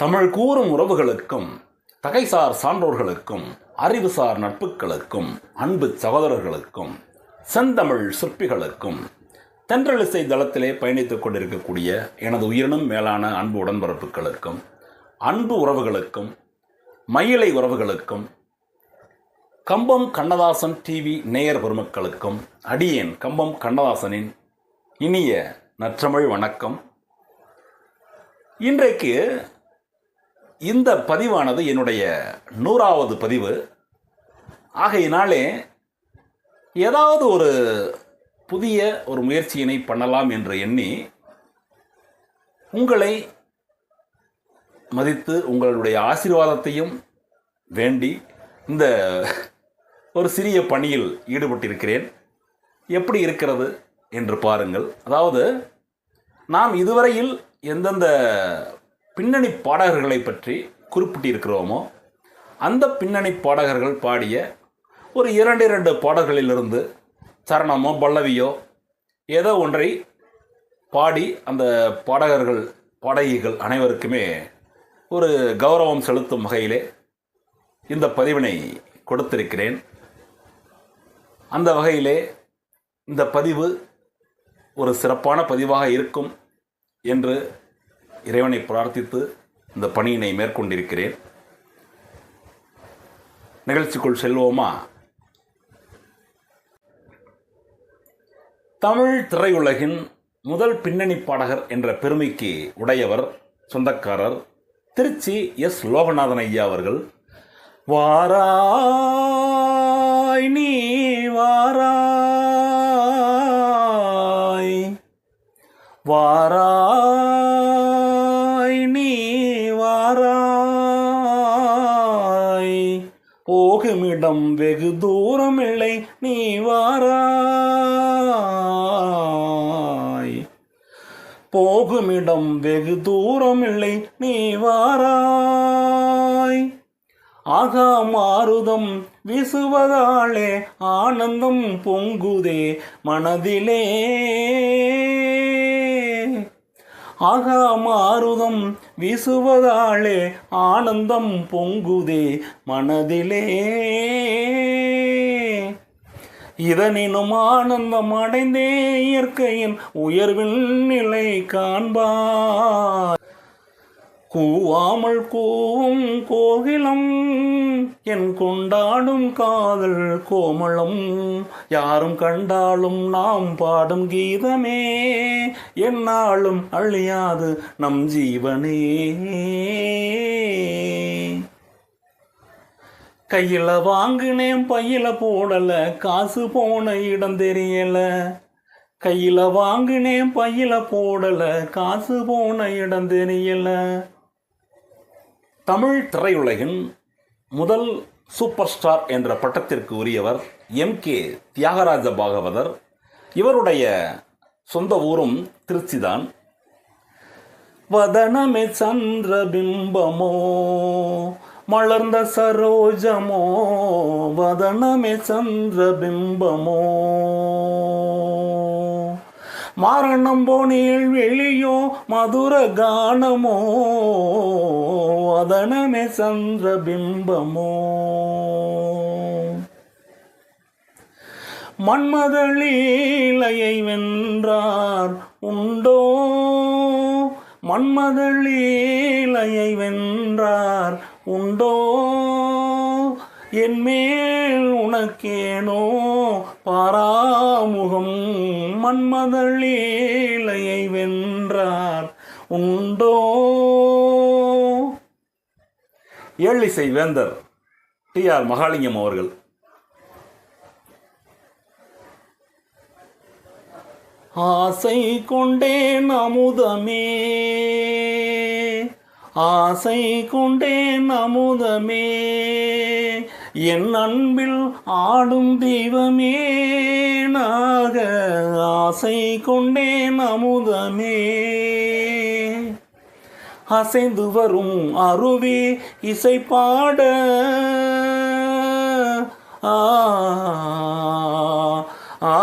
தமிழ் கூறும் உறவுகளுக்கும் தகைசார் சான்றோர்களுக்கும் அறிவுசார் நட்புகளுக்கும் அன்பு சகோதரர்களுக்கும் செந்தமிழ் சிற்பிகளுக்கும் தென்றலிசை தளத்திலே பயணித்துக் கொண்டிருக்கக்கூடிய எனது உயிரினும் மேலான அன்பு உடன்பரப்புகளுக்கும் அன்பு உறவுகளுக்கும் மயிலை உறவுகளுக்கும் கம்பம் கண்ணதாசன் டிவி நேயர் பெருமக்களுக்கும் அடியேன் கம்பம் கண்ணதாசனின் இனிய நற்றமிழ் வணக்கம். இன்றைக்கு இந்த பதிவானது என்னுடைய நூறாவது பதிவு. ஆகையினாலே ஏதாவது ஒரு புதிய ஒரு முயற்சியினை பண்ணலாம் என்று எண்ணி உங்களை மதித்து உங்களுடைய ஆசீர்வாதத்தையும் வேண்டி இந்த ஒரு சிறிய பணியில் ஈடுபட்டிருக்கிறேன். எப்படி இருக்கிறது என்று பாருங்கள். அதாவது நாம் இதுவரையில் எந்தெந்த பின்னணி பாடகர்களை பற்றி குறிப்பிட்டிருக்கிறோமோ அந்த பின்னணி பாடகர்கள் பாடிய ஒரு இரண்டு இரண்டு பாடல்களிலிருந்து சரணமோ பல்லவியோ ஏதோ ஒன்றை பாடி அந்த பாடகர்கள் பாடகிகள் அனைவருக்குமே ஒரு கௌரவம் செலுத்தும் வகையிலே இந்த பதிவினை கொடுத்திருக்கிறேன். அந்த வகையிலே இந்த பதிவு ஒரு சிறப்பான பதிவாக இருக்கும் என்று இறைவனை பிரார்த்தித்து இந்த பணியினை மேற்கொண்டிருக்கிறேன். நிகழ்ச்சிக்குள் செல்வோமா? தமிழ் திரையுலகின் முதல் பின்னணி பாடகர் என்ற பெருமைக்கு உடையவர் சொந்தக்காரர் திருச்சி எஸ். லோகநாதன் ஐயா அவர்கள். வாராய் நீ வாராய் வாராய் போகுமிடம் வெகு தூரம் இல்லை நீ வாராய். போகுமிடம் வெகு தூரம் இல்லை நீ வாராய். ஆகா மாருதம் வீசுவதாலே ஆனந்தம் பொங்குதே மனதிலே. ஆகா மாருதம் வீசுவதாலே ஆனந்தம் பொங்குதே மனதிலே. இதனினும் ஆனந்தம் அடைந்தே இயற்கையின் உயர்வில் நிலை காண்பார். கூவாமல் கூவும் கோகிலம். என் கொண்டாடும் காதல் கோமளம். யாரும் கண்டாலும் நாம் பாடும் கீதமே. என்னாலும் அழியாது நம் ஜீவனே. கையில வாங்கினேன் பையில போடல காசு போன இடம் தெரியல. கையில வாங்கினேன் பையில போடல காசு போன இடம் தெரியல. தமிழ் திரையுலகின் முதல் சூப்பர் ஸ்டார் என்ற பட்டத்திற்கு உரியவர் எம் கே தியாகராஜ பாகவதர். இவருடைய சொந்த ஊரும் திருச்சிதான். வதனமே சந்திரபிம்பமோ மலர்ந்த சரோஜமோ வதனமே சந்திரபிம்பமோ மரணம் போனில் வெளியோ மதுர கானமோ அதனமே சந்திர பிம்பமோ. மன்மதளீலையை வென்றார் உண்டோ? மன்மதளீலையை வென்றார் உண்டோ? என் மேல் உனக்கேனோ பாராமுகம் மன்மதளீலையை வென்றார் உண்டோ? ஏழிசை வேந்தர் டி ஆர் மகாலிங்கம் அவர்கள். ஆசை கொண்டேன் அமுதமே. ஆசை கொண்டேன் அமுதமே. என் அன்பில் ஆடும் தெய்வமே நாக ஆசை கொண்டேன் அமுதமே. அசைந்து வரும் அருவி இசை பாட ஆ ஆ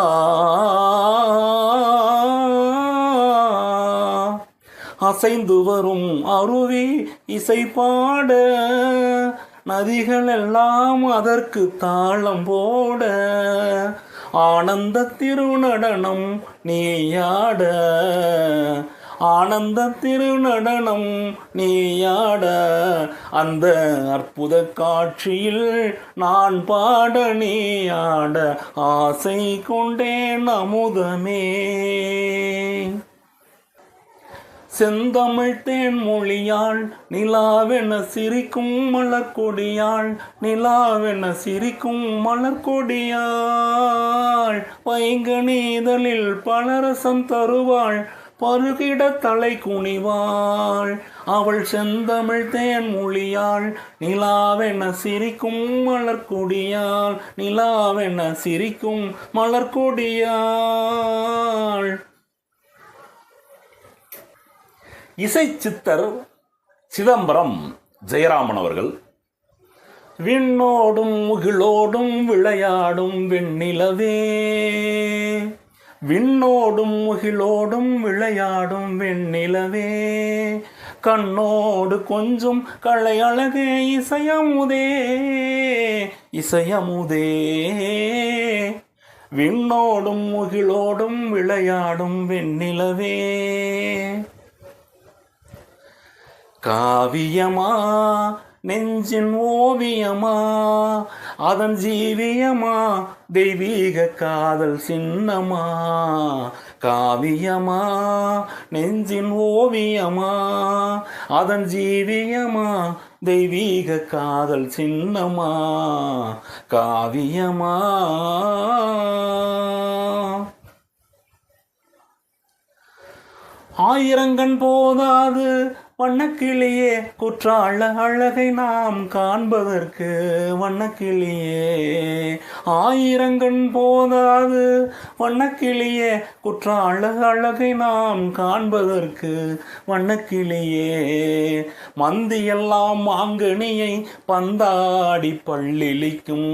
அசைந்து வரும் அருவி இசை பாட நதிகள் எல்லாம் அதற்கு தாளம் போட ஆனந்த திருநடனம் நீயாட ஆனந்த திருநடனம் நீயாட. அந்த அற்புத காட்சியில் நான் பாட நீயாட ஆசை கொண்டேன் அமுதமே. செந்தமிழ் தேன் மொழியாள் நிலாவென சிரிக்கும் மலர்கொடியாள் நிலாவென சிரிக்கும் மலர்கொடியாள் பைங்கனீதலில் பலரசம் தருவாள் பருகிட தலை குனிவாள். அவள் செந்தமிழ் தேன் மொழியாள் நிலாவென சிரிக்கும் மலர்கொடியாள் நிலாவென சிரிக்கும் மலர்கொடியாள் இசை சித்தர் சிதம்பரம் ஜெயராமன் அவர்கள். விண்ணோடும் முகிலோடும் விளையாடும் வெண்ணிலவே. விண்ணோடும் முகிலோடும் விளையாடும் வெண்ணிலவே. கண்ணோடு கொஞ்சம் களை அழகே இசையமுதே இசையமுதே. விண்ணோடும் முகிலோடும் விளையாடும் வெண்ணிலவே. காவியமா நெஞ்சின் ஓவியமா அதன் ஜீவியமா தெய்வீக காதல் சின்னமா. காவியமா நெஞ்சின் ஓவியமா அதன் ஜீவியமா தெய்வீக காதல் சின்னமா. காவியமா. ஆயிரங்கண் போதாது வண்ணக்கிளியே குற்றால அழகை நாம் காண்பதற்கு வண்ணக்கிளியே. ஆயிரங்கண் போதாது வண்ணக்கிளியே குற்றால அழகை நாம் காண்பதற்கு வண்ணக்கிளியே. மந்தியெல்லாம் மாங்கனியை பந்தாடி பள்ளிலிக்கும்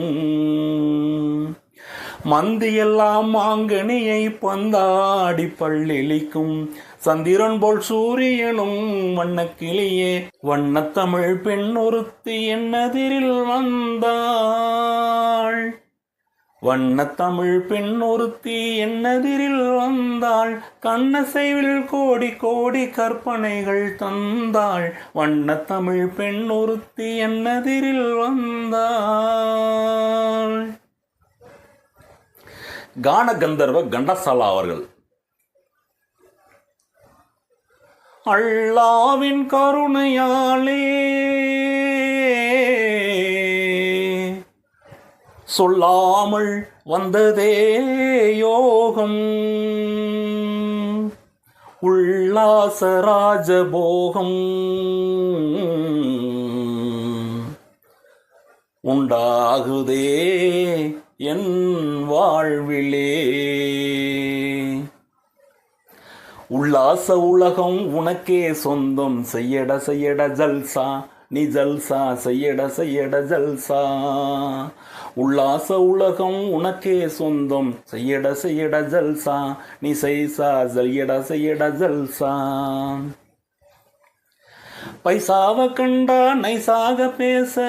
மந்தியெல்லாம் மாங்கனியை பந்தாடி பள்ளிலிக்கும் சந்திரன் போல் சூரியனும் வண்ணக்கிளியே வண்ணத்தமிழ் பெண் ஒருத்தி என்னதிரில் வந்தாள். வண்ணத்தமிழ் பெண் ஒருத்தி என்னதிரில் வந்தாள். கண்ணசைவில் கோடி கோடி கற்பனைகள் தந்தாள். வண்ணத்தமிழ் பெண் ஒருத்தி என்னதிரில் வந்தாள். கான கந்தர்வ கண்டசாலா அவர்கள். அல்லாவின் கருணையாலே சொல்லாமல் வந்ததே யோகம். உல்லாச ராஜபோகம் உண்டாகுதே என் வாழ்விலே. உல்லாச உலகம் உனக்கே சொந்தம். செய்யட செய்யட ஜல்சா. நீ ஜல்சா செய்யட செய்யட ஜல்சா. உல்லாச உலகம் உனக்கே சொந்தம். செய்யட செய்யட ஜல்சா. நீ செய்சா செய்யட செய்யட ஜல்சா. பைசாவ கண்டா நைசாக பேச.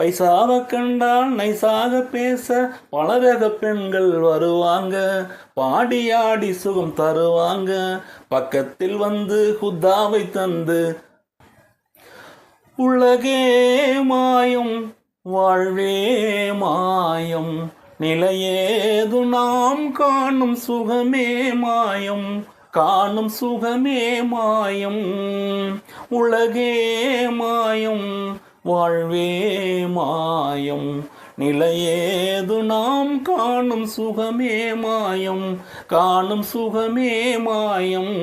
பைசாவ கண்டால் நைசாக பேச பலரக பெண்கள் வருவாங்க. பாடியாடி சுகம் தருவாங்க. பக்கத்தில் வந்து குத்தாவை தந்து உலகே மாயம் வாழ்வே மாயம் நிலையேது நாம் காணும் சுகமே மாயம் காணும் சுகமே மாயம். உலகே மாயம் வாழ்வே மாயம். நிலையேது நாம் காணும் சுகமே மாயம். காணும் சுகமே மாயம்.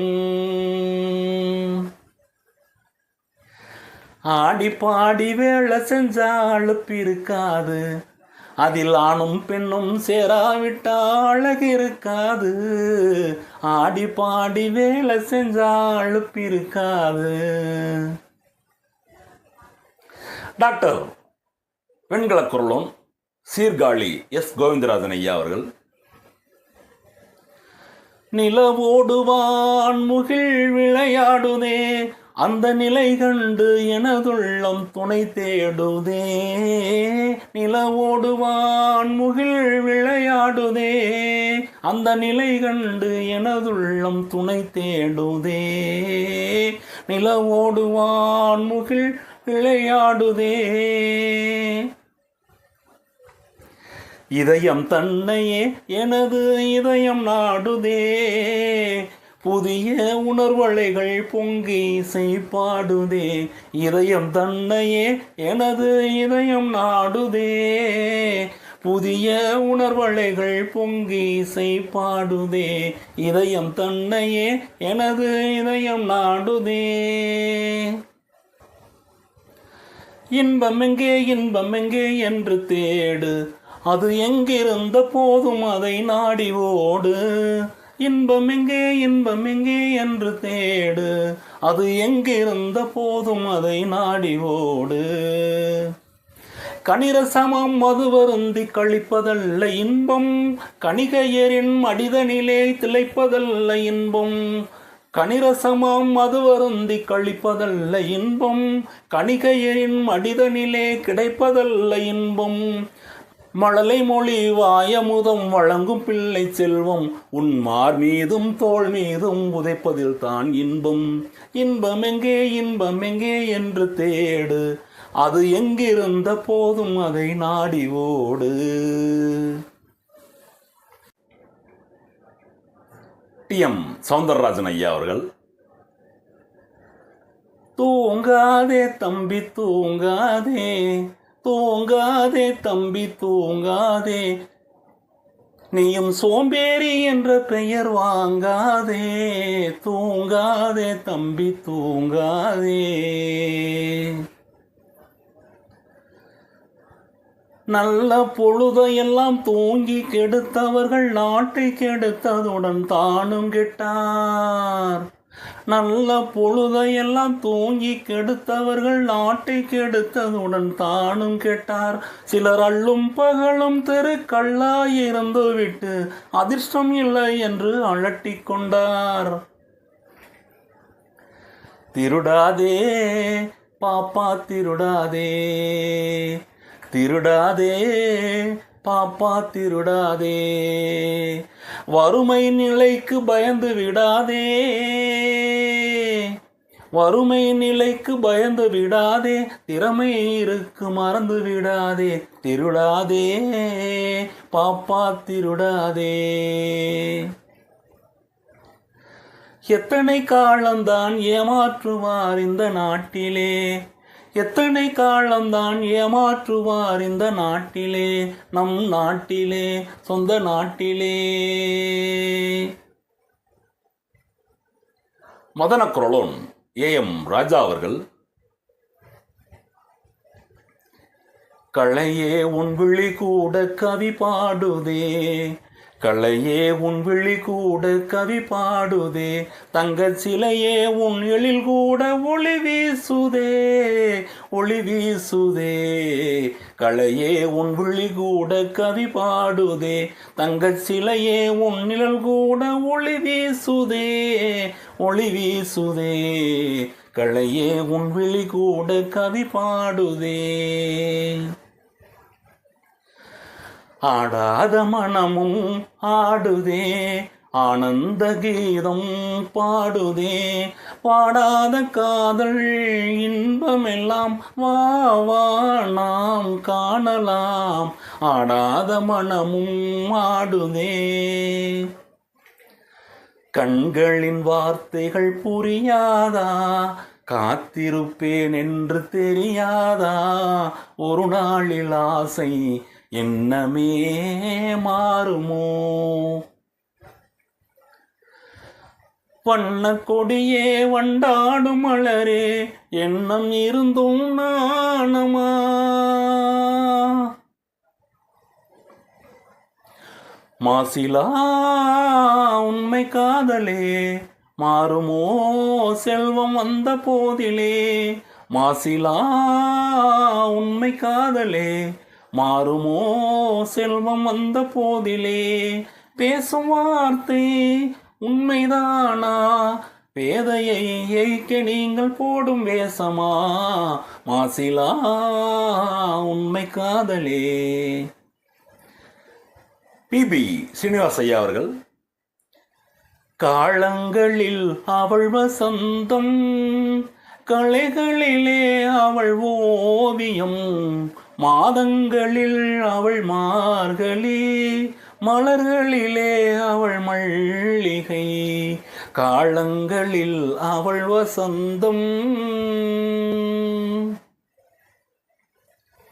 ஆடி பாடி வேலை செஞ்சா அழுப்பு இருக்காது. அதில் ஆணும் பெண்ணும் சேராவிட்டா அழகு இருக்காது. ஆடி பாடி வேலை செஞ்சா அழுப்பு இருக்காது. டாக்டர் வெண்கல குரலும் சீர்காழி எஸ் கோவிந்தராஜன் ஐயா அவர்கள். நிலவோடுவான் முகில் விளையாடுதே அந்த நிலை கண்டு எனதுள்ளம் துணை தேடுதே. நிலவோடுவான் முகில் விளையாடுதே அந்த நிலை கண்டு எனதுள்ளம் துணை தேடுதே. நிலவோடுவான் முகில் விளையாடுதே. இதயம் தன்னையே எனது இதயம் நாடுதே. புதிய உணர்வலைகள் பொங்கி இசை இதயம் தன்னையே எனது இதயம் நாடுதே. புதிய உணர்வலைகள் பொங்கி இசை இதயம் தன்னையே எனது இதயம் நாடுதே. இன்பம் எங்கே இன்பம் எங்கே என்று தேடு. அது எங்கிருந்த போதும் அதை நாடி ஓடு. இன்பம் எங்கே இன்பம் எங்கே என்று தேடு. அது எங்கிருந்த போதும் அதை நாடி ஓடு. கணிரசமம் மது வருந்தி கழிப்பதல்ல இன்பம். கணிகையரின் மடிதனிலே திளைப்பதல்ல இன்பம். கணிரசமாம் மது வருந்தி கழிப்பதல்ல இன்பம். கணிகையரின் மடிதனிலே கிடைப்பதல்ல இன்பம். மழலை மொழி வாயமுதம் வழங்கும் பிள்ளை செல்வம். உன் மார் மீதும் தோள் மீதும் உதைப்பதில் தான் இன்பம். இன்பம் எங்கே இன்பம் எங்கே என்று தேடு. அது எங்கிருந்த போதும் அதை நாடி ஓடு. டி எம் சவுந்தரராஜன் ஐயா அவர்கள். தூங்காதே தம்பி தூங்காதே. தூங்காதே தம்பி தூங்காதே. நீயும் சோம்பேறி என்ற பெயர் வாங்காதே. தூங்காதே தம்பி தூங்காதே. நல்ல பொழுதையெல்லாம் தூங்கி கெடுத்தவர்கள் நாட்டை கெடுத்ததுடன் தானும் கெட்டார். நல்ல பொழுதையெல்லாம் தூங்கி கெடுத்தவர்கள் நாட்டை கெடுத்ததுடன் தானும் கெட்டார். சிலர் அள்ளும் பகலும் தெருக்கல்லாயிருந்து விட்டு அதிர்ஷ்டம் இல்லை என்று அலட்டிக் கொண்டார். திருடாதே பாப்பா திருடாதே. திருடாதே பாப்பா திருடாதே. வறுமை நிலைக்கு பயந்து விடாதே. வறுமை நிலைக்கு பயந்து விடாதே. திறமை இருக்கு மறந்து விடாதே. திருடாதே பாப்பா திருடாதே. எத்தனை காலம்தான் ஏமாற்றுவார் இந்த நாட்டிலே. எத்தனை காலம்தான் ஏமாற்றுவார் இந்த நாட்டிலே? நம் நாட்டிலே சொந்த நாட்டிலே. மதனக்குரலோன் ஏ எம் ராஜா அவர்கள் களையே உன் விழி கூட கவி பாடுதே. களையே உன் விழி கூட கவி பாடுதே தங்கச் சிலையே உன் எழில் கூட ஒளி வீசுதே ஒளி வீசுதே. களையே உன் விழி கூட கவி பாடுதே தங்கச் சிலையே உன் நிழல் கூட ஒளி வீசுதே ஒளி வீசுதே. களையே உன் விழி கூட கவி பாடுதே. ஆடாத மனமும் ஆடுதே. ஆனந்த கீதம் பாடுதே. பாடாத காதல் இன்பமெல்லாம் வா வா நாம் காணலாம். ஆடாத மனமும் ஆடுதே. கண்களின் வார்த்தைகள் புரியாதா? காத்திருப்பேன் என்று தெரியாதா? ஒரு நாளில் ஆசை எண்ணமே மாறுமோ? வண்ண கொடியே வண்டாடும் மலரே எண்ணம் இருந்தும் நாணமா? மாசிலா உண்மை காதலே மாறுமோ செல்வம் வந்த போதிலே? மாசிலா உண்மை காதலே மாறுமோ செல்வம் வந்த போதிலே? பேசும் வார்த்தை உண்மைதானா? பேதையை ஏய்க்க நீங்கள் போடும் வேஷமா? மாசிலா உண்மை காதலே. பிபி ஐயா அவர்கள். காலங்களில் அவள் வசந்தம் கலைகளிலே அவள் ஓவியம் மாதங்களில் அவள் மார்கழி மலர்களிலே அவள் மல்லிகை காலங்களில் அவள் வசந்தம்.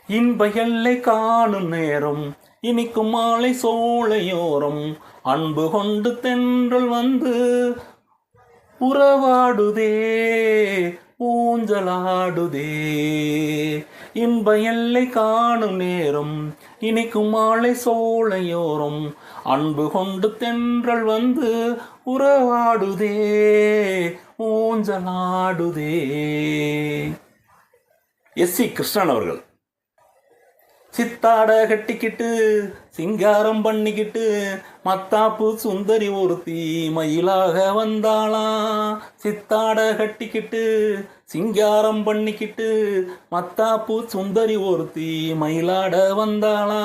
இன்ப எல்லை காணும் நேரம் இனிக்கும் மாலை சோலையோரம் அன்பு கொண்டு தென்றல் வந்து உறவாடுதே ஊஞ்சலாடுதே. இன்ப எல்லை காணும் நேரம் இனிக்கும் மாலை சோலையோரம். அன்பு கொண்டு தென்றல் வந்து உறவாடுதே ஊஞ்சலாடுதே. எஸ் சி கிருஷ்ணன் அவர்கள். சித்தாட கட்டிக்கிட்டு சிங்காரம் பண்ணிக்கிட்டு மத்தாப்பு சுந்தரி ஒருத்தி மயிலாக வந்தாளா? சித்தாட கட்டிக்கிட்டு சிங்காரம் பண்ணிக்கிட்டு மத்தாப்பு சுந்தரி ஒருத்தி மயிலாட வந்தாளா?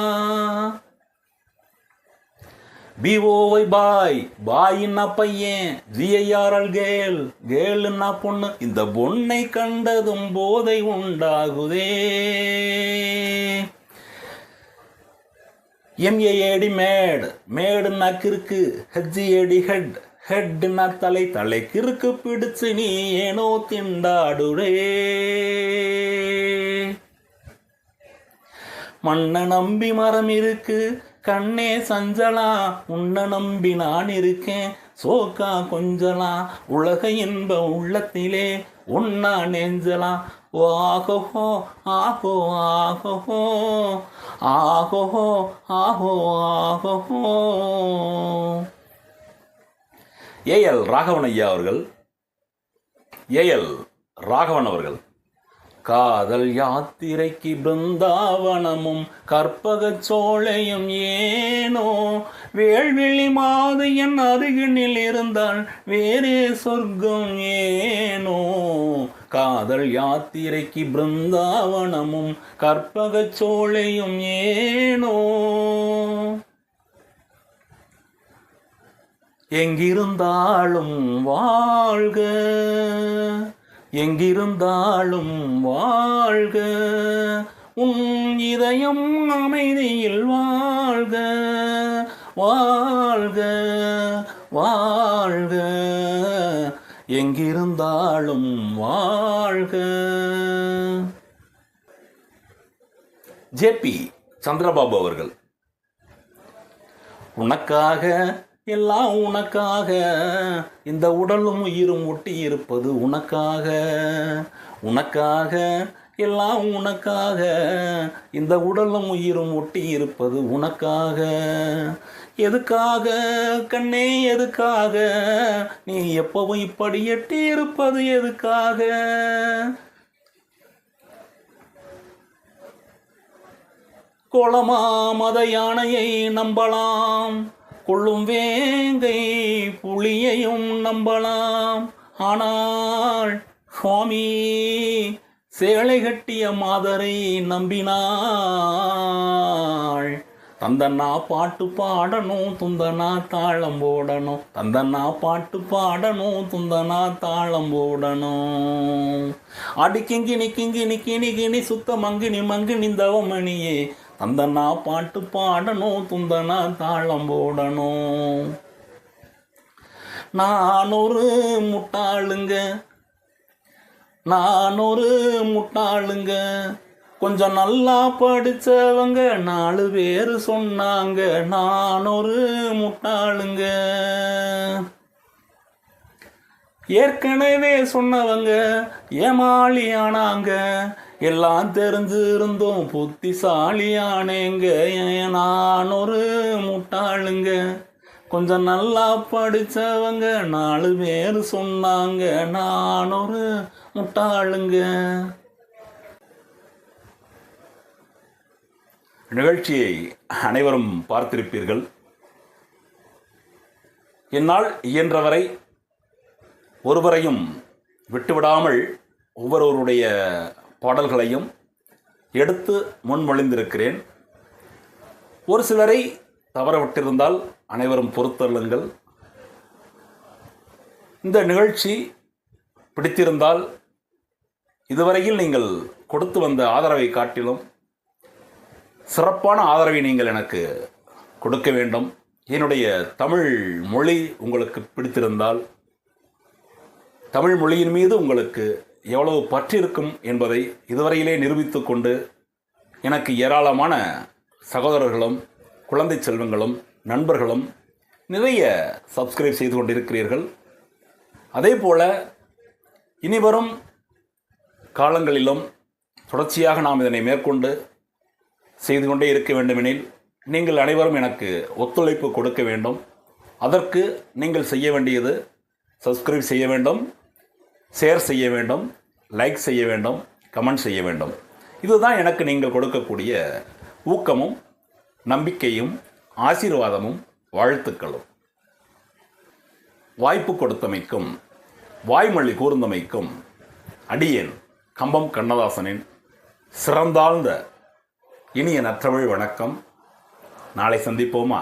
பிஓஒய் பாய் பாயின்னா பையன் ஜிஐஆர்எல் கேள் கேளுன்னா பொண்ணு. இந்த பொண்ணை கண்டதும் போதை உண்டாகுதே. எம்ஏஏடி மேடு. மேடுன்னா கிறுக்கு ஹெச்ஜிஏடி ஹெட் ஹெட்னா தலை தலை கிறுக்கு பிடிச்சு நீ ஏனோ திண்டாடுடே மண்ணை நம்பி மரம் இருக்கு கண்ணே சஞ்சலா உன்னை நம்பி நான் இருக்கேன் சோக்கா கொஞ்சலாம் உலக இன்ப உள்ளத்திலே உன்னா நெஞ்சலாம் ஓ ஆகோ ஆகோ ஆகோ ஆகோ ஆகோ ஆகோ ஏஎல் ராகவன் ஐயா அவர்கள் ஏஎல் ராகவன் அவர்கள் காதல் யாத்திரைக்கு பிருந்தாவனமும் கற்பக சோலையும் ஏனோ? வேள்விழி மாதையன் அருகினில் இருந்தால் வேறே சொர்க்கம் ஏனோ? காதல் யாத்திரைக்கு பிருந்தாவனமும் கற்பக சோலையும் ஏனோ? எங்கிருந்தாலும் வாழ்க. எங்கிருந்தாலும் வாழ்க. உன் இதயம் அமைதியில் வாழ்க. வாழ்க வாழ்க. எங்கிருந்தாலும் வாழ்க. ஜேபி சந்திரபாபு அவர்கள். உனக்காக எல்லாம் உனக்காக. இந்த உடலும் உயிரும் ஒட்டி இருப்பது உனக்காக. உனக்காக எல்லாம் உனக்காக. இந்த உடலும் உயிரும் ஒட்டி இருப்பது உனக்காக. எதுக்காக கண்ணே எதுக்காக? நீ எப்பவும் இப்படி எட்டி இருப்பது எதுக்காக? கோலமா மத யானையை நம்பலாம். கொள்ளும் வேங்கை புலியையும் நம்பலாம். ஆனால் சுவாமி சேலை கட்டிய மாதரை நம்பினாள். தந்தன்னா பாட்டு பாடணும் துந்தனா தாளம் போடணும். தந்தன்னா பாட்டு பாடணும் துந்தனா தாளம் போடணும். அடி கிங்கினி கிங்கினி கிணி கிணி சுத்த மங்கினி மங்கினி தவமணியே. அந்த நான் பாட்டு பாடணும் துந்தனா தாளம் போடணும். நான் ஒரு முட்டாளுங்க நான் ஒரு முட்டாளுங்க. கொஞ்சம் நல்லா படித்தவங்க நாலு பேர் சொன்னாங்க நான் ஒரு முட்டாளுங்க. ஏற்கனவே சொன்னவங்க ஏமாளியானாங்க எல்லாம் தெரிஞ்சிருந்தோம். புத்திசாலியானேங்க. நான் ஒரு முட்டாளுங்க. கொஞ்சம் நல்லா படித்தவங்க நாலு பேர் சொன்னாங்க. நான் ஒரு முட்டாளுங்க. நிகழ்ச்சியை அனைவரும் பார்த்திருப்பீர்கள். என்னால் இயன்றவரை ஒருவரையும் விட்டுவிடாமல் ஒவ்வொருவருடைய பாடல்களையும் எடுத்து முன்மொழிந்திருக்கிறேன். ஒரு சிலரை தவறவிட்டிருந்தால் அனைவரும் பொறுத்தள்ளுங்கள் இந்த நிகழ்ச்சி பிடித்திருந்தால் இதுவரையில் நீங்கள் கொடுத்து வந்த ஆதரவை காட்டிலும் சிறப்பான ஆதரவை நீங்கள் எனக்கு கொடுக்க வேண்டும். என்னுடைய தமிழ் மொழி உங்களுக்கு பிடித்திருந்தால் தமிழ் மொழியின் மீது உங்களுக்கு எவ்வளவு பற்றிருக்கும் என்பதை இதுவரையிலே நிரூபித்து கொண்டு எனக்கு ஏராளமான சகோதரர்களும் குழந்தை செல்வங்களும் நண்பர்களும் நிறைய சப்ஸ்கிரைப் செய்து கொண்டிருக்கிறீர்கள். அதே போல் இனிவரும் காலங்களிலும் தொடர்ச்சியாக நாம் இதனை மேற்கொண்டு செய்து கொண்டே இருக்க வேண்டுமெனில் நீங்கள் அனைவரும் எனக்கு ஒத்துழைப்பு கொடுக்க வேண்டும். அதற்கு நீங்கள் செய்ய வேண்டியது சப்ஸ்கிரைப் செய்ய வேண்டும். ஷேர் செய்ய வேண்டும் லைக் செய்ய வேண்டும் கமெண்ட் செய்ய வேண்டும். இதுதான் எனக்கு நீங்கள் கொடுக்கக்கூடிய ஊக்கமும் நம்பிக்கையும் ஆசீர்வாதமும் வாழ்த்துக்களும். வாய்ப்பு கொடுத்தமைக்கும் வாய்மொழி கூர்ந்தமைக்கும் அடியேன் கம்பம் கண்ணதாசனின் சிறந்தாழ்ந்த இனிய நற்றமிழ் வணக்கம். நாளை சந்திப்போமா?